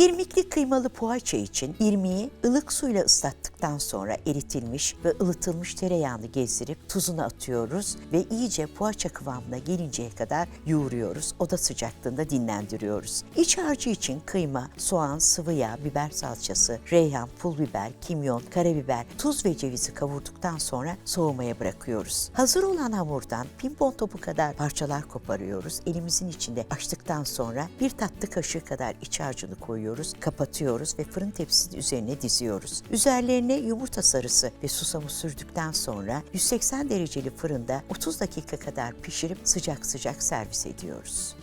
İrmikli kıymalı poğaça için irmiği ılık suyla ıslattıktan sonra eritilmiş ve ılıtılmış tereyağını gezdirip tuzunu atıyoruz ve iyice poğaça kıvamına gelinceye kadar yoğuruyoruz. Oda sıcaklığında dinlendiriyoruz. İç harcı için kıyma, soğan, sıvı yağ, biber salçası, reyhan, pul biber, kimyon, karabiber, tuz ve cevizi kavurduktan sonra soğumaya bırakıyoruz. Hazır olan hamurdan pimpon topu kadar parçalar koparıyoruz. Elimizin içinde açtıktan sonra bir tatlı kaşığı kadar iç harcını koyuyoruz, kapatıyoruz ve fırın tepsisinin üzerine diziyoruz. Üzerlerine yumurta sarısı ve susamı sürdükten sonra 180 dereceli fırında 30 dakika kadar pişirip sıcak sıcak servis ediyoruz.